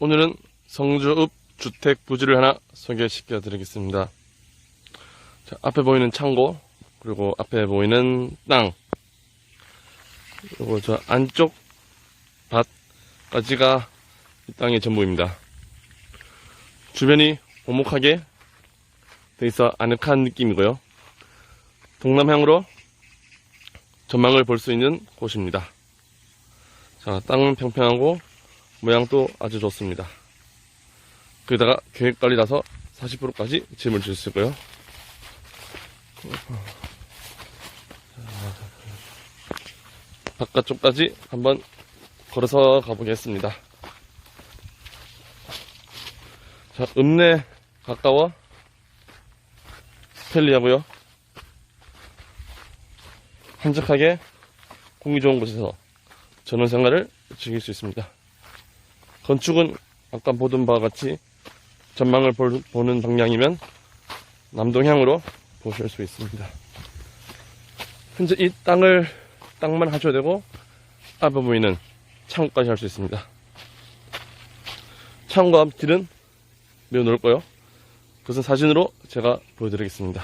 오늘은 성주읍 주택 부지를 하나 소개시켜 드리겠습니다. 자, 앞에 보이는 창고, 그리고 앞에 보이는 땅, 그리고 저 안쪽 밭까지가 이 땅의 전부입니다. 주변이 오목하게 돼 있어 아늑한 느낌이고요. 동남향으로 전망을 볼 수 있는 곳입니다. 자, 땅은 평평하고 모양도 아주 좋습니다. 거기다가 계획 관리라서 40%까지 짐을 줄 수 있고요. 바깥쪽까지 한번 걸어서 가보겠습니다. 자, 읍내 가까워 편리하고요. 한적하게 공기 좋은 곳에서 전원 생활을 즐길 수 있습니다. 건축은 아까 보던 바와 같이 전망을 볼- 보는 방향이면 남동향으로 보실 수 있습니다. 현재 이 땅을 땅만 하셔도 되고 보이는 창고까지 할 수 있습니다. 창고 앞 길은 매우 넓고요. 그것은 사진으로 제가 보여드리겠습니다.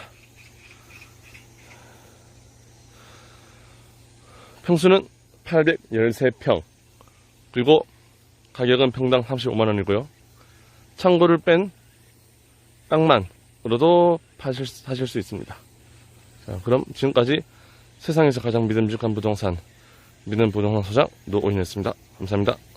평수는 813평 그리고 가격은 평당 35만원이고요. 창고를 뺀 땅만으로도 파실, 사실 수 있습니다. 자, 그럼 지금까지 세상에서 가장 믿음직한 부동산, 믿음 부동산 소장 노오인이었습니다. 감사합니다.